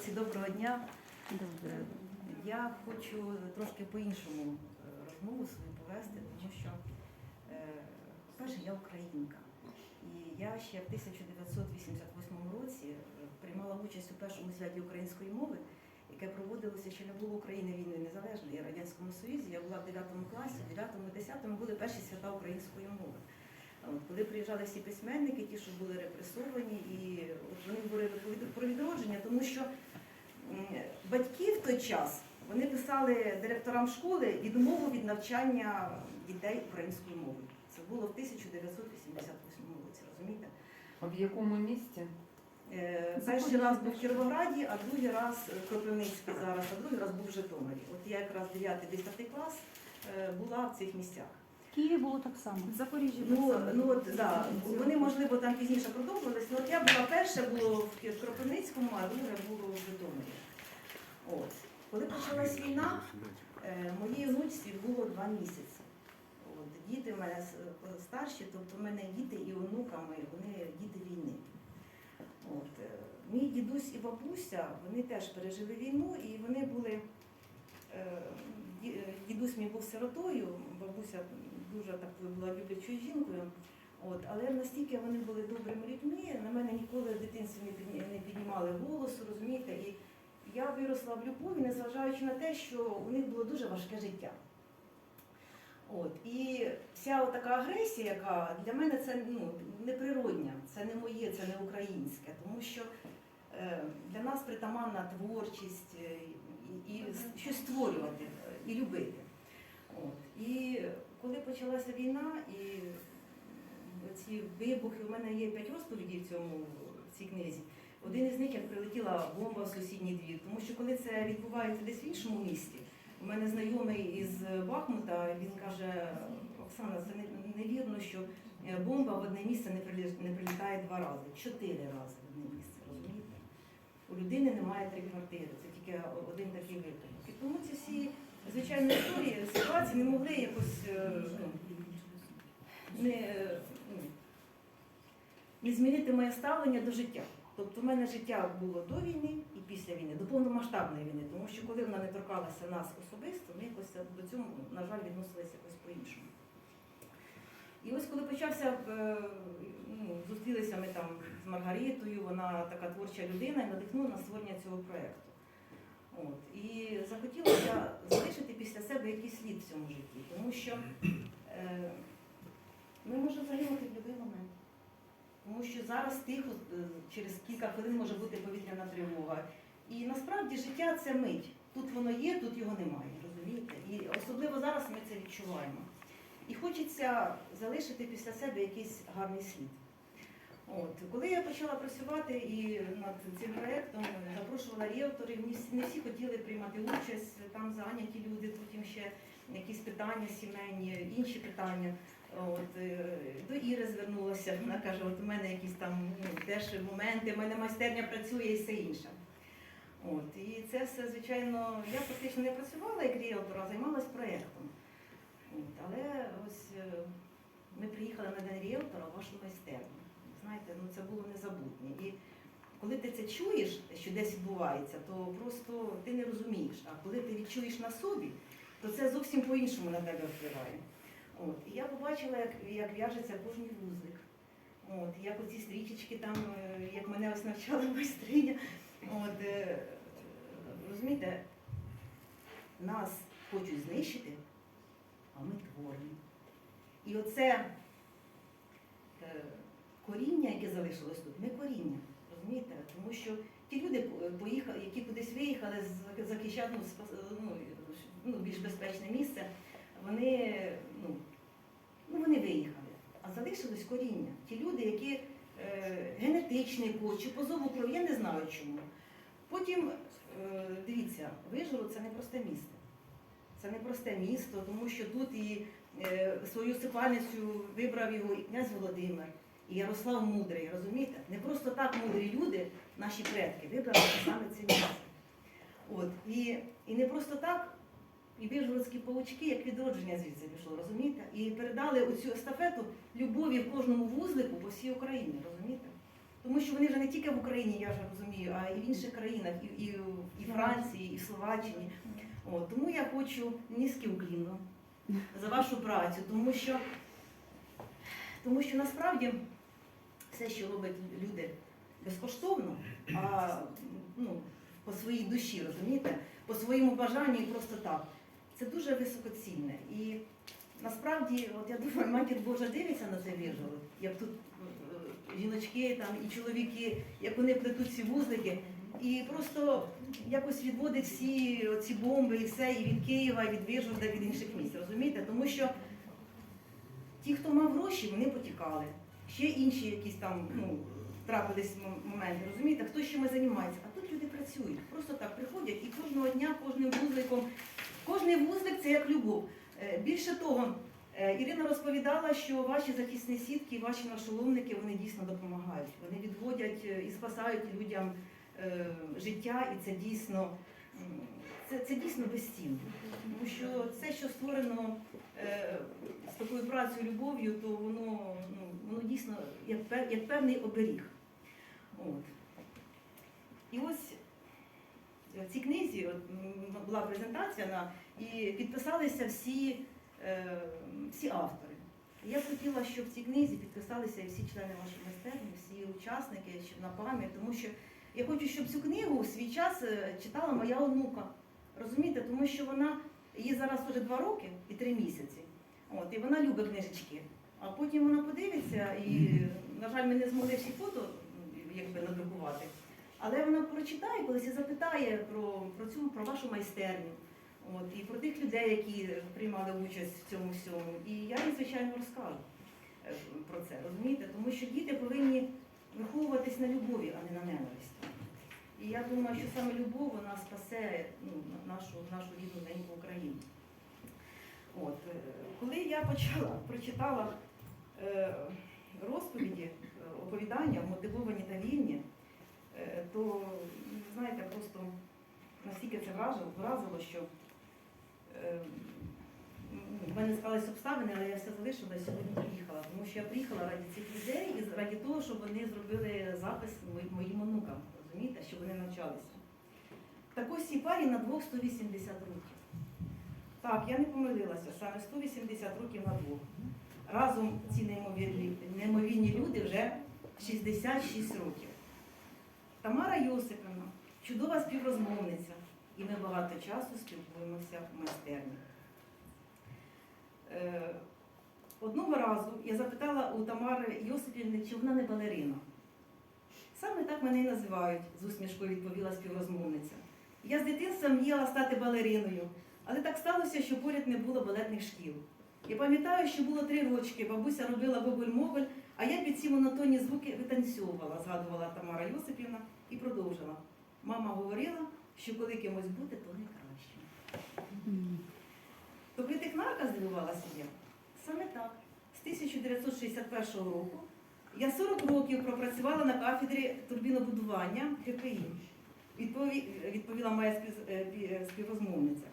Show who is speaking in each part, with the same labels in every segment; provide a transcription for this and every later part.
Speaker 1: Молодці, доброго дня.
Speaker 2: Добре.
Speaker 1: Я хочу трошки по-іншому е, розмову свою повести, тому що, е, по-перше, я українка. І я ще в 1988 році е, приймала участь у першому святі української мови, яке проводилося ще не було України війни незалежної і Радянському Союзі. Я була в 9 класі, в 9-10 були перші свята української мови. От, коли приїжджали всі письменники, ті, що були репресовані, і от вони говорили про відродження, тому що батьки в той час вони писали директорам школи відмову від навчання дітей українською мовою. Це було в 1988 році, розумієте?
Speaker 2: А в якому місті?
Speaker 1: Е, Перший раз був в Кіровограді, а другий раз е, Кропивницький зараз, а другий раз був в Житомирі. От я якраз 9-10 клас е, була в цих місцях.
Speaker 3: В Києві було так само.
Speaker 4: В Запоріжжі
Speaker 1: Ну,
Speaker 4: так само.
Speaker 1: ну от да, вони можливо там пізніше продовжувалися. Ну, от я була перше було в Кропивницькому, а друге було в Житомирі. От. Коли почалась війна, е, моїй внучці було два місяці. От, діти в мене старші, тобто в мене діти і онука мої, вони діти війни. От, е, мій дідусь і бабуся, вони теж пережили війну і вони були. Ді- Дідусь мій був сиротою, бабуся дуже такою була люблячою жінкою. От, але настільки вони були добрими людьми, на мене ніколи в дитинстві не піднімали голосу, розумієте? І я виросла в любові, незважаючи на те, що у них було дуже важке життя. От, і вся така агресія, яка для мене це ну, неприродня, це не моє, це не українське, тому що для нас притаманна творчість е, і, і щось створювати е, і любити. От. І коли почалася війна, і ці вибухи, у мене є п'ять розповідей в цьому в цій книзі. Один із них як прилетіла бомба в сусідній двір. Тому що коли це відбувається десь в іншому місті, у мене знайомий із Бахмута, він каже, Оксана, це невірно, що е, бомба в одне місце не прилітає два рази, чотири рази в одне місце, людини немає три квартири, це тільки один такий випадок. І тому ці всі звичайні історії, ситуації не могли якось е, ну, не, ну, не змінити моє ставлення до життя. Тобто в мене життя було до війни і після війни, до повномасштабної війни, тому що коли вона не торкалася нас особисто, ми якось до цього, на жаль, відносилися якось по-іншому. І ось коли почався, е, ну, зустрілися ми там з Маргаритою, вона така творча людина і надихнула на створення цього проєкту. І захотілося залишити після себе якийсь слід в цьому житті, тому що е, ми можемо загинути в будь-який момент. Тому що зараз тихо, е, через кілька хвилин може бути повітряна тривога. І насправді життя це мить. Тут воно є, тут його немає, розумієте? І особливо зараз ми це відчуваємо. І хочеться залишити після себе якийсь гарний слід. От. Коли я почала працювати і над цим проєктом, запрошувала ріелторів, не всі, хотіли приймати участь, там зайняті люди, потім ще якісь питання сімейні, інші питання. От, е, до Іри звернулася, вона каже, от у мене якісь там ну, теж моменти, в мене майстерня працює і все інше. От, і це все, звичайно, я фактично не працювала як ріелтор, а займалась проєктом. От, але ось е, ми приїхали на день ріелтора в вашу майстерню. Знаєте, ну це було незабутнє. І коли ти це чуєш, що десь відбувається, то просто ти не розумієш. А коли ти відчуєш на собі, то це зовсім по-іншому на тебе впливає. От. І я побачила, як, як в'яжеться кожний вузлик. От, як оці стрічечки там, е, як мене ось навчала майстриня. От, е, розумієте, нас хочуть знищити, а ми творні. І оце е, коріння, яке залишилось тут, не коріння, розумієте? Тому що ті люди е, поїхали, які кудись виїхали захищати ну, ну, ну, більш безпечне місце, вони, ну, ну, вони виїхали. А залишилось коріння. Ті люди, які е, генетичний код чи по зову крові, я не знаю чому. Потім, е, дивіться, Вижгород це не просте місто. Це не просте місто, тому що тут і е, свою сипальницю вибрав його і князь Володимир, і Ярослав Мудрий, розумієте? Не просто так мудрі люди, наші предки, вибрали саме це місце. От, і, і не просто так, і вижгородські паучки, як відродження звідси пішло, розумієте? І передали оцю естафету любові в кожному вузлику по всій Україні, розумієте? Тому що вони вже не тільки в Україні, я вже розумію, а і в інших країнах, і, і, і в Франції, і в Словаччині. От, тому я хочу низький уклін за вашу працю, тому що, тому що насправді все, що роблять люди безкоштовно, а ну, по своїй душі, розумієте, по своєму бажанню і просто так, це дуже високоцінне. І насправді, от я думаю, матір Божа дивиться на це відео, як тут е, жіночки там, і чоловіки, як вони плетуть ці вузлики. І просто якось відводить всі ці бомби і все, і від Києва, і від Вижгорода, і від інших місць, розумієте? Тому що ті, хто мав гроші, вони потікали. Ще інші якісь там ну, трапились моменти, розумієте, хто чим займається. А тут люди працюють, просто так приходять і кожного дня, кожним вузликом, кожний вузлик це як любов. Е, Більше того, е, Ірина розповідала, що ваші захисні сітки, ваші нашоломники, вони дійсно допомагають. Вони відводять е, і спасають людям життя, і це дійсно, це, це дійсно безцінно. Тому що це, що створено е, з такою працею, любов'ю, то воно, ну, воно дійсно як, певний оберіг. От. І ось в цій книзі от, була презентація на, і підписалися всі, е, всі автори. Я хотіла, щоб в цій книзі підписалися і всі члени вашої майстерні, всі учасники, щоб на пам'ять, тому що я хочу, щоб цю книгу в свій час е, читала моя онука. Розумієте, тому що вона їй зараз вже два роки і три місяці. От, і вона любить книжечки. А потім вона подивиться, і, на жаль, ми не змогли всі фото якби, надрукувати. Але вона прочитає колись і запитає про, про цю про вашу майстерню. От, і про тих людей, які приймали участь в цьому всьому. І я їй, звичайно, розкажу е, про це, розумієте? Тому що діти повинні виховуватись на любові, а не на ненависті. І я думаю, що саме любов вона спасе ну, нашу, нашу рідну неньку Україну. От, е, коли я почала, прочитала е, розповіді, оповідання, мотивовані та вільні, е, то, знаєте, просто настільки це вразило, вразило що е, в мене склались обставини, але я все залишила сьогодні приїхала. Тому що я приїхала раді цих людей і раді того, щоб вони зробили запис щоб вони навчалися. Так ось цій парі на двох 180 років. Так, я не помилилася, саме 180 років на двох. Разом ці неймовірні, неймовірні люди вже 66 років. Тамара Йосипівна, чудова співрозмовниця, і ми багато часу спілкуємося в майстерні. Е, Одного разу я запитала у Тамари Йосипівни, чи вона не балерина. Саме так мене і називають, з усмішкою відповіла співрозмовниця. Я з дитинства мріяла стати балериною, але так сталося, що поряд не було балетних шкіл. Я пам'ятаю, що було три рочки, бабуся робила боголь-моголь, а я під ці монотонні звуки витанцьовувала, згадувала Тамара Йосипівна і продовжила. Мама говорила, що коли кимось бути, то найкраще. То критикнарка здивувалася я. Саме так. З 1961 року я 40 років пропрацювала на кафедрі турбінобудування КПІ. Відповіла моя е, е, співрозмовниця.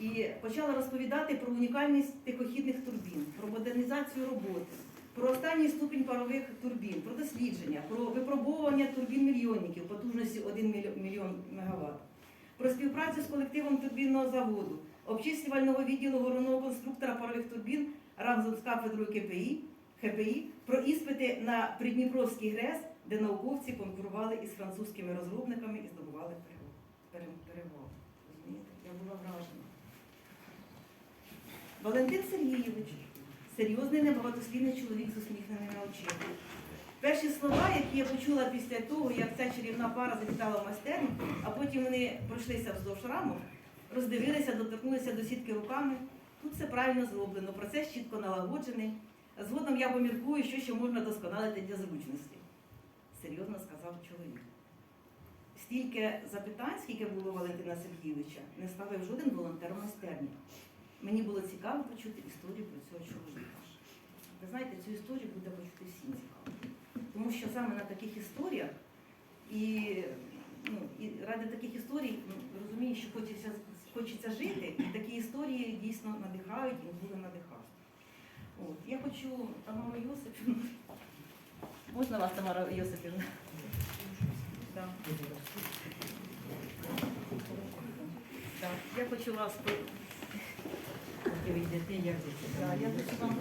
Speaker 1: І почала розповідати про унікальність тихохідних турбін, про модернізацію роботи, про останній ступінь парових турбін, про дослідження, про випробовування турбін мільйонників потужності 1 мільйон- мільйон мегаватт, про співпрацю з колективом турбінного заводу, обчислювального відділу головного конструктора парових турбін разом з кафедрою КПІ, ХПІ, про іспити на Придніпровський ГРЕС, де науковці конкурували із французькими розробниками і здобували перемогу. Я була вражена. Валентин Сергійович, серйозний небагатослівний чоловік з усміхненими очима. Перші слова, які я почула після того, як ця чарівна пара завітала в майстерню, а потім вони пройшлися вздовж рамок, роздивилися, доторкнулися до сітки руками. Тут все правильно зроблено, процес чітко налагоджений. Згодом я поміркую, що ще можна досконалити для зручності, серйозно сказав чоловік. Стільки запитань, скільки було Валентина Сергійовича, не ставив жоден волонтер майстерні. Мені було цікаво почути історію про цього чоловіка. Ви знаєте, цю історію буде почути всім цікаво. Тому що саме на таких історіях і, ну, і ради таких історій ну, розумію, що хочеться, хочеться жити, і такі історії дійсно надихають і були надихати. От. Я хочу Тамару Йосипівну Можна вас, Тамара Йосипівна? Да. Да. Я хочу вас. Да, я хочу вам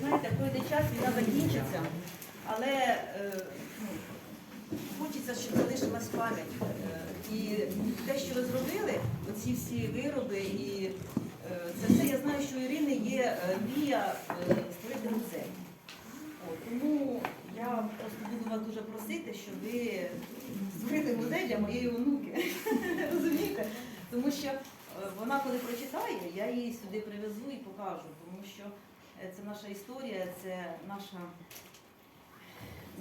Speaker 1: знаєте, пройде час, війна закінчиться, але е, ну, хочеться, щоб залишилась пам'ять. Е, І те, що ви зробили, оці всі вироби, і е, це все, я знаю, що у Ірини є е, мрія е, створити музей. Просто буду вас дуже просити, щоб ви створили музей для моєї онуки. Розумієте? Тому що е, вона, коли прочитає, я її сюди привезу і покажу, тому що е, це наша історія, це наша,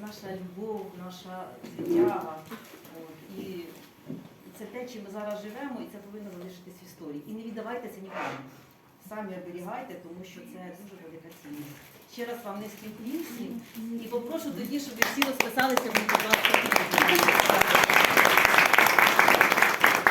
Speaker 1: наша любов, наша звитяга. І це те, чим ми зараз живемо, і це повинно залишитись в історії. І не віддавайте це нікому. Самі оберігайте, тому що це дуже велика цінність. Ще раз вам низький уклін всім і попрошу тоді, щоб ви всі розписалися будь ласка.